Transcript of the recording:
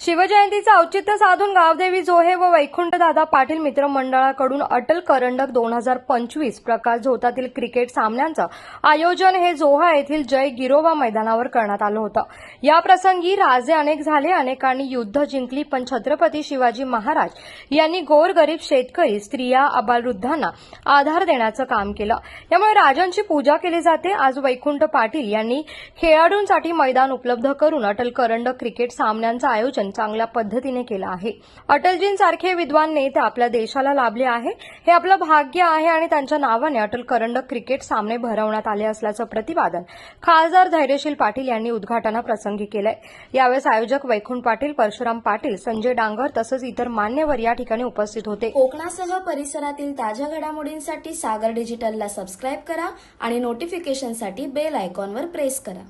शिवजयंतीचं औचित्य साधून गावदेवी जोहे व वैकुंठदादा पाटील मित्रमंडळाकडून अटल करंडक दोन हजार पंचवीस प्रकाश झोतातील क्रिकेट सामन्यांचं आयोजन हे जोहा येथील जय गिरोबा मैदानावर करण्यात आलं होतं. या प्रसंगी राजे अनेक झाले अनेकांनी युद्ध जिंकली पण छत्रपती शिवाजी महाराज यांनी गोरगरीब शेतकरी स्त्रिया अबालवृद्धांना आधार देण्याचं काम केलं. त्यामुळे राजांची पूजा केली जाते. आज वैकुंठ पाटील यांनी खेळाडूंसाठी मैदान उपलब्ध करून अटल करंडक क्रिकेट सामन्यांचं आयोजन चांगल्या पद्धतीने केलं आहे. अटलजींसारखे विद्वान नेते आपल्या देशाला लाभले आहे. हे आपलं भाग्य आहे आणि त्यांच्या नावाने अटल करंडक क्रिकेट सामने भरवण्यात आले असल्याचं प्रतिपादन खासदार धैर्यशील पाटील यांनी उद्घाटनाप्रसंगी केलंय. यावेळेस आयोजक वैकुंठ पाटील परशुराम पाटील संजय डांगर तसंच इतर मान्यवर या ठिकाणी उपस्थित होते. कोकणासह परिसरातील ताज्या घडामोडींसाठी सागर डिजिटलला सबस्क्राईब करा आणि नोटिफिकेशनसाठी बेल आयकॉनवर प्रेस करा.